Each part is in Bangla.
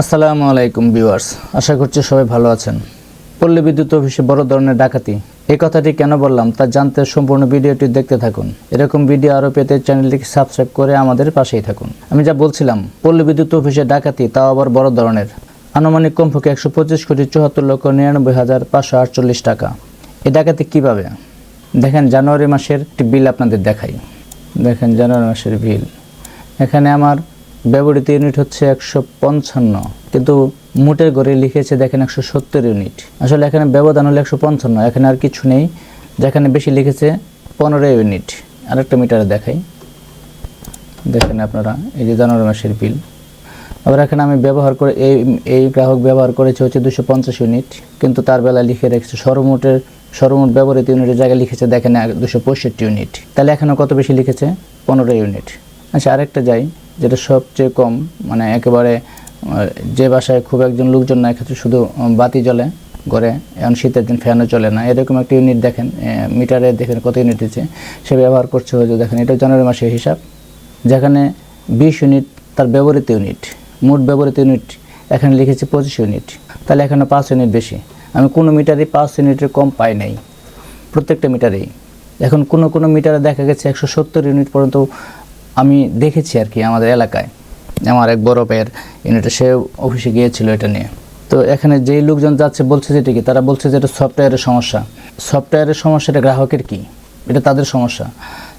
আসসালামু আলাইকুম ভিউয়ার্স, আশা করছি সবাই ভালো আছেন। পল্লী বিদ্যুৎ অফিসে বড় ধরনের ডাকাতি। এই কথাটি কেন বললাম তা জানতে সম্পূর্ণ ভিডিওটি দেখতে থাকুন। এরকম ভিডিও আরও পেতে চ্যানেলটিকে সাবস্ক্রাইব করে আমাদের পাশেই থাকুন। আমি যা বলছিলাম, পল্লী বিদ্যুৎ অফিসে ডাকাতি তাও আবার বড় ধরনের। আনুমানিক কমপক্ষে একশো পঁচিশ কোটি চুয়াত্তর লক্ষ নিরানব্বই হাজার পাঁচশো আটচল্লিশ টাকা। এই ডাকাতি কীভাবে? দেখেন, জানুয়ারি মাসের একটি বিল আপনাদের দেখাই। দেখেন, জানুয়ারি মাসের বিল। এখানে আমার ব্যবহৃত ইউনিট হচ্ছে একশো পঞ্চান্ন। কিন্তু মুটের ঘরে লিখেছে, দেখেন, একশো সত্তর ইউনিট আসলে এখানে ব্যবধান হলো একশো পঞ্চান্ন, এখানে আর কিছু নেই। যেখানে বেশি লিখেছে, পনেরো ইউনিট আরেকটা মিটারে দেখাই। দেখেন আপনারা, এই যে জানুয়ারি মাসের বিল আবার এখানে আমি ব্যবহার করে, এই এই গ্রাহক ব্যবহার করেছে হচ্ছে দুশো পঞ্চাশ ইউনিট কিন্তু তার বেলা লিখে রেখেছে সর্বমোটের সর্বমোট ব্যবহৃত ইউনিটের জায়গায় লিখেছে, দেখেন, দুশো পঁয়ষট্টি ইউনিট তাহলে এখানে কত বেশি লিখেছে? পনেরো ইউনিট আচ্ছা আরেকটা যাই। যেটা সবচেয়ে কম মানে একেবারে যে বাসায় খুব একজন লোকজন না, এক্ষেত্রে শুধু বাতি জ্বলে ঘরে, এখন শীতের দিন ফ্যানও চলে না। এরকম একটা ইউনিট দেখেন মিটারে দেখেন কত ইউনিট দিচ্ছে, সে ব্যবহার করছে হয়তো, দেখেন, এটা জানুয়ারি মাসের হিসাব। যেখানে বিশ ইউনিট তার ব্যবহৃত ইউনিট মোট ব্যবহৃত ইউনিট এখানে লিখেছে পঁচিশ ইউনিট তাহলে এখানে পাঁচ ইউনিট বেশি। আমি কোনো মিটারে পাঁচ ইউনিটের কম পাই নাই, প্রত্যেকটা মিটারেই। এখন কোনো কোনো মিটারে দেখা গেছে একশো সত্তর ইউনিট পর্যন্ত আমি দেখেছি আর কি আমাদের এলাকায়। আমার এক বড় ভাইয়ের ইউনিটে সে অফিসে গিয়েছিল এটা নিয়ে। তো এখানে যেই লোকজন যাচ্ছে বলছে যেটা কি? তারা বলছে যে এটা সফটওয়্যারের সমস্যা। সফটওয়্যারের সমস্যা এটা গ্রাহকের কি? এটা তাদের সমস্যা।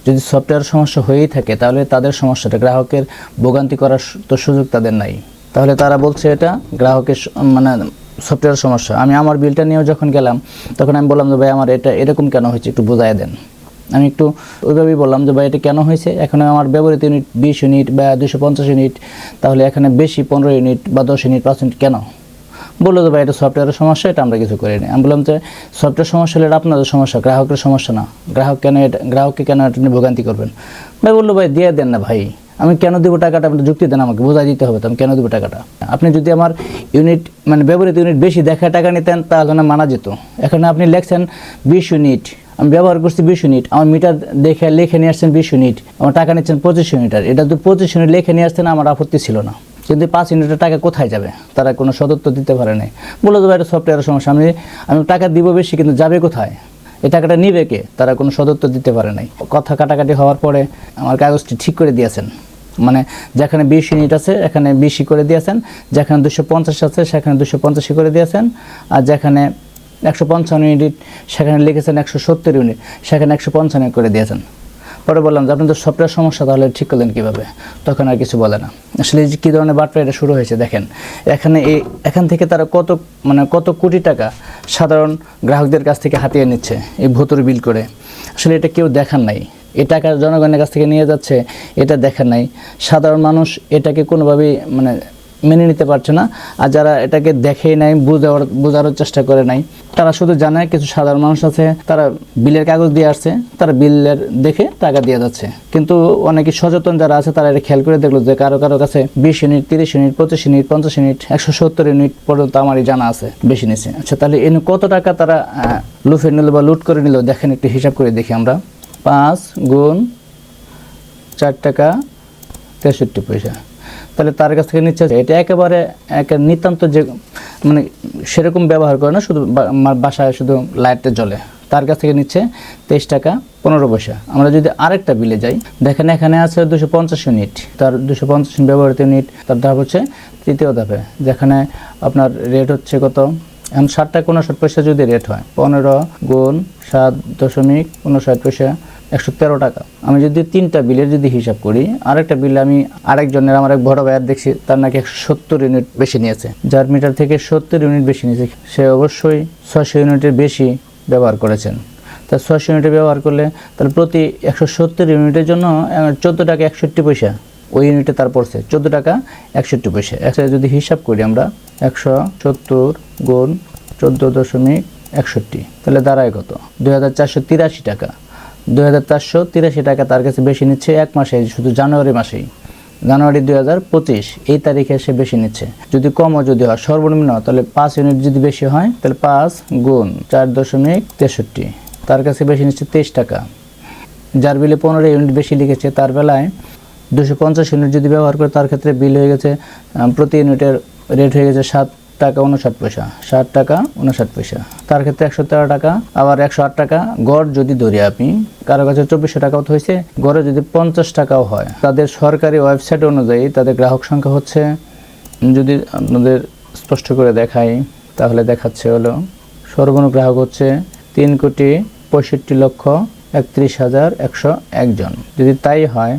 যদি সফটওয়্যার সমস্যা হয়েই থাকে, তাহলে তাদের সমস্যাটা গ্রাহকের ভোগান্তি করার তো সুযোগ তাদের নাই। তাহলে তারা বলছে এটা গ্রাহকের মানে সফটওয়্যার সমস্যা। আমি আমার বিলটা নিয়েও যখন গেলাম, তখন আমি বললাম যে, ভাই, আমার এটা এরকম কেন হয়েছে? একটু বোঝাই দেন। আমি একটু ওইভাবেই বললাম যে, ভাই, এটা কেন হয়েছে? এখানে আমার ব্যবহৃত ইউনিট বিশ ইউনিট বা দুশো পঞ্চাশ ইউনিট, তাহলে এখানে বেশি পনেরো ইউনিট বা দশ ইউনিট, পাঁচ ইউনিট কেন? বলল যে, ভাই, এটা সফটওয়্যারের সমস্যা, এটা আমরা কিছু করিনি। আমি বললাম যে, সফটওয়্যার সমস্যা হলে এটা আপনাদের সমস্যা, গ্রাহকের সমস্যা না। গ্রাহক কেন এটা, গ্রাহককে কেন এটা নিয়ে ভোগান্তি করবেন? ভাই বলল, ভাই, দিয়ে দেন না, ভাই। আমি কেন দেবো টাকাটা? আপনি যুক্তি দেন আমাকে, বোঝাই দিতে হবে তো, আমি কেন দেবো টাকাটা? আপনি যদি আমার ইউনিট মানে ব্যবহৃত ইউনিট বেশি দেখা টাকা নিতেন, তাহলে মানা যেত। এখানে আপনি লেখছেন বিশ ইউনিট আমি ব্যবহার করছি বিশ ইউনিট আমার মিটার দেখে লিখে নিয়ে আসছেন বিশ ইউনিট আমার টাকা নিচ্ছেন পঁচিশ ইউনিটার এটা তো পঁচিশ ইউনিট লিখে নিয়ে আসতেন, আমার আপত্তি ছিল না। কিন্তু পাঁচ ইউনিটের টাকা কোথায় যাবে? তারা কোনো সদত্ব দিতে পারে নাই। বলে দেবো, এটা সফটওয়্যারের সমস্যা। আমি আমি টাকা দিব বেশি, কিন্তু যাবে কোথায়? এই টাকাটা নিবে কে? তারা কোনো সদত্ব দিতে পারে নাই। কথা কাটাকাটি হওয়ার পরে আমার কাগজটি ঠিক করে দিয়েছেন। মানে যেখানে বিশ ইউনিট আছে, এখানে বিশই করে দিয়েছেন। যেখানে দুশো পঞ্চাশ আছে, সেখানে দুশো পঞ্চাশই করে দিয়েছেন। আর যেখানে একশো পঞ্চান্ন ইউনিট, সেখানে লিখেছেন একশো সত্তর ইউনিট, সেখানে একশো পঞ্চান্ন করে দিয়েছেন। পরে বললাম যে আপনি আপনাদের সফটওয়্যার সমস্যা তাহলে ঠিক করলেন কীভাবে? তখন আর কিছু বলে না। আসলে যে কী ধরনের বার্তা এটা শুরু হয়েছে, দেখেন, এখানে এই, এখান থেকে তারা কত মানে কত কোটি টাকা সাধারণ গ্রাহকদের কাছ থেকে হাতিয়ে নিচ্ছে এই ভুতুর বিল করে। আসলে এটা কেউ দেখার নাই। এ টাকা জনগণের কাছ থেকে নিয়ে যাচ্ছে, এটা দেখার নাই। সাধারণ মানুষ এটাকে কোনোভাবেই মানে মেনে নিতে পারছে না। আর যারা এটাকে দেখেই নাই, বোঝার, বোঝারও চেষ্টা করে নাই, তারা শুধু জানে কিছু সাধারণ মানুষ আছে, তারা বিলের কাগজ দিয়ে আসছে, তারা বিলের দেখে টাকা দিয়ে যাচ্ছে। কিন্তু অনেকে সচেতন যারা আছে, তারা এটা খেয়াল করে দেখল যে কারও কারও কাছে বিশ ইউনিট, তিরিশ ইউনিট, পঁচিশ ইউনিট, পঞ্চাশ ইউনিট, একশো সত্তর ইউনিট পর্যন্ত আমারই জানা আছে বেশি নিচে। আচ্ছা তাহলে এনে কত টাকা তারা লুফে নিল বা লুট করে নিল? দেখেন একটু হিসাব করে দেখি আমরা। পাঁচ গুণ চার টাকা তেষট্টি পয়সা। তাহলে তার কাছ থেকে নিচ্ছে। এটা একেবারে এক নিতান্ত যে মানে সেরকম ব্যবহার করে না, শুধু বাসায় শুধু লাইটটা জ্বলে। তার কাছ থেকে নিচ্ছে তেইশ টাকা পনেরো পয়সা। আমরা যদি আরেকটা বিলে যাই, দেখেন এখানে আছে দুশো পঞ্চাশ ইউনিট। তার দুশো পঞ্চাশ ব্যবহৃত ইউনিট, তার ধাপ হচ্ছে তৃতীয় ধাপে। যেখানে আপনার রেট হচ্ছে কত? এখন ষাট টাকা, উনষাট পয়সা যদি রেট হয়, পনেরো গুণ সাত দশমিক উনষাট পয়সা। একশো তেরো টাকা। আমি যদি তিনটা বিলের যদি হিসাব করি, আরেকটা বিল আমি আরেকজনের, আমার এক বড় ভাইয়ার দেখছি, তার নাকি একশো সত্তর ইউনিট বেশি নিয়েছে। যার মিটার থেকে সত্তর ইউনিট বেশি নিয়েছে, সে অবশ্যই ছয়শো ইউনিটের বেশি ব্যবহার করেছেন। তা ছয়শো ইউনিট ব্যবহার করলে তাহলে প্রতি একশো সত্তর ইউনিটের জন্য চোদ্দ টাকা একষট্টি পয়সা ওই ইউনিটে তার পড়ছে। চোদ্দ টাকা একষট্টি পয়সা। একটা যদি হিসাব করি আমরা, একশো সত্তর গুণ চোদ্দ দশমিক একষট্টি, তাহলে দাঁড়ায় কত? দুই হাজার চারশো তিরাশি টাকা। দুই টাকা তার কাছে বেশি নিচ্ছে এক মাসে শুধু জানুয়ারি মাসেই। জানুয়ারি দুই হাজার পঁচিশ, এই তারিখে সে বেশি নিচ্ছে। যদি কমও যদি হয়, সর্বনিম্ন, তাহলে পাঁচ ইউনিট যদি বেশি হয়, তাহলে পাঁচ গুণ চার দশমিক তেষট্টি। তার কাছে বেশি নিচ্ছে তেইশ টাকা। যার বিলে পনেরো ইউনিট বেশি লিখেছে, তার বেলায় দুশো পঞ্চাশ ইউনিট যদি ব্যবহার করে, তার ক্ষেত্রে বিল হয়ে গেছে প্রতি ইউনিটের রেট হয়ে গেছে সাত টাকা উনষাট পয়সা, ষাট টাকা উনষাট পয়সা। তার ক্ষেত্রে একশো তেরো টাকা, আবার একশো আট টাকা গড় যদি ধরি আপনি, কারও কাছে চব্বিশশো টাকাও তো হয়েছে, গড়ে যদি পঞ্চাশ টাকাও হয়, তাদের সরকারি ওয়েবসাইট অনুযায়ী তাদের গ্রাহক সংখ্যা হচ্ছে, যদি আপনাদের স্পষ্ট করে দেখাই, তাহলে দেখাচ্ছে হলো, সর্বনিম্ন গ্রাহক হচ্ছে তিন কোটি পঁয়ষট্টি লক্ষ একত্রিশ হাজার একশো একজন যদি তাই হয়,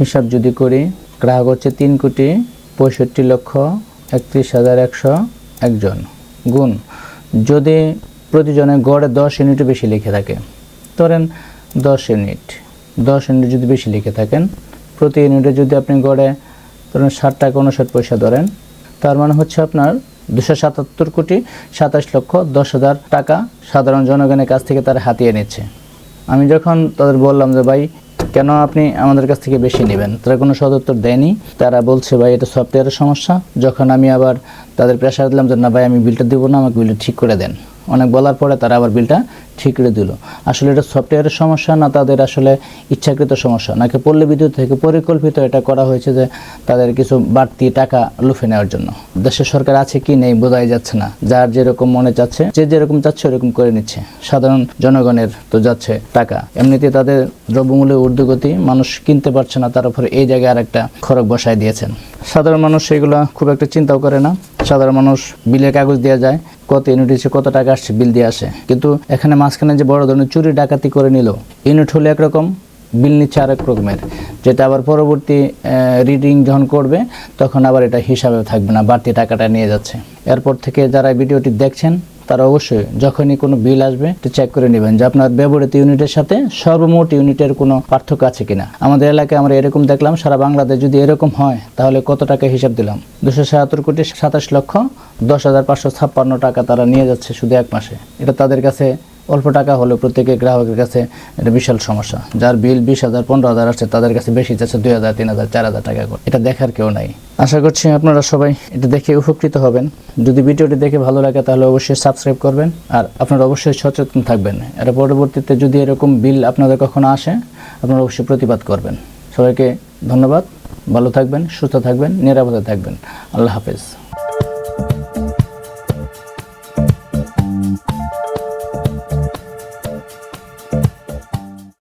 হিসাব যদি করি, গ্রাহক হচ্ছে তিন কোটি পঁয়ষট্টি লক্ষ একত্রিশ হাজার একশো একজন গুণ, যদি প্রতিজনে গড়ে দশ ইউনিটও বেশি লিখে থাকে, ধরেন দশ ইউনিট দশ ইউনিট যদি বেশি লিখে থাকেন, প্রতি ইউনিটে যদি আপনি গড়ে ধরেন ষাট টাকা উনষাট পয়সা ধরেন, তার মানে হচ্ছে আপনার দুশো সাতাত্তর কোটি সাতাশ লক্ষ দশ হাজার টাকা সাধারণ জনগণের কাছ থেকে তারা হাতিয়ে নিচ্ছে। আমি যখন তাদের বললাম যে, ভাই কেন আপনি আমাদের কাছ থেকে বেশি নেবেন? তারা কোনো সদুত্তর দেয়নি। তারা বলছে, ভাই, এটা সফটওয়্যারের সমস্যা। যখন আমি আবার তাদের প্রেশার দিলাম, যে না ভাই, আমি বিলটা দেবো না, আমাকে বিলটা ঠিক করে দেন। অনেক বলার পরে তারা আবার বিলটা ঠিক করে দিল। আসলে এটা সফটওয়্যারের সমস্যা না তাদের আসলে ইচ্ছাকৃত সমস্যা? নাকি পল্লী বিদ্যুৎ থেকে পরিকল্পিত এটা করা হয়েছে যে তাদের কিছু বাড়তি টাকা লুফে নেওয়ার জন্য? দেশের সরকার আছে কি নেই বোঝাই যাচ্ছে না। যার যেরকম মনে চাচ্ছে, যে যেরকম চাচ্ছে ওরকম করে নিচ্ছে। সাধারণ জনগণের তো যাচ্ছে টাকা। এমনিতে তাদের দ্রব্যমূল্যের ঊর্ধ্বগতি মানুষ কিনতে পারছে না, তার উপরে এই জায়গায় আরেকটা খরক বসায় দিয়েছেন। সাধারণ মানুষ সেগুলো খুব একটা চিন্তাও করে না। সাধারণ মানুষ বিলের কাগজ দেওয়া যায়। কত ইউনিট এসে কত টাকা আসছে বিল দিয়ে আসে। কিন্তু এখানে মাঝখানে যে বড় ধরনের চুরি ডাকাতি করে নিল ইউনিট হলো একরকম বিল নিচ্ছে আরেক রকমের। যেটা আবার পরবর্তী রিডিং যখন করবে, তখন আবার এটা হিসাবে থাকবে না, বাড়তি টাকাটা নিয়ে যাচ্ছে। এরপর থেকে যারা ভিডিওটি দেখছেন তারা অবশ্যই যখনই কোনো বিল আসবে, একটু চেক করে নেবেন যে আপনার ব্যবহৃত ইউনিটের সাথে সর্বমোট ইউনিটের কোনো পার্থক্য আছে কিনা। আমাদের এলাকায় আমরা এরকম দেখলাম, সারা বাংলাদেশ যদি এরকম হয়, তাহলে কত টাকা হিসাব দিলাম? দুশো সাতাত্তর কোটি সাতাশ লক্ষ দশ হাজার পাঁচশো ছাপ্পান্ন টাকা তারা নিয়ে যাচ্ছে শুধু এক মাসে। এটা তাদের কাছে অল্প টাকা হলেও প্রত্যেকের গ্রাহকের কাছে এটা বিশাল সমস্যা। যার বিল বিশ হাজার, পনেরো হাজার আসছে, তাদের কাছে বেশি যাচ্ছে দুই হাজার, তিন হাজার, চার হাজার টাকা করে। এটা দেখার কেউ নাই। আশা করছি আপনারা সবাই এটা দেখে উপকৃত হবেন। যদি ভিডিওটি দেখে ভালো লাগে তাহলে অবশ্যই সাবস্ক্রাইব করবেন। আর আপনারা অবশ্যই সচেতন থাকবেন। এর পরবর্তীতে যদি এরকম বিল আপনাদের কখনো আসে, আপনারা অবশ্যই প্রতিবাদ করবেন। সবাইকে ধন্যবাদ। ভালো থাকবেন, সুস্থ থাকবেন, নিরাপদে থাকবেন। আল্লাহ হাফেজ।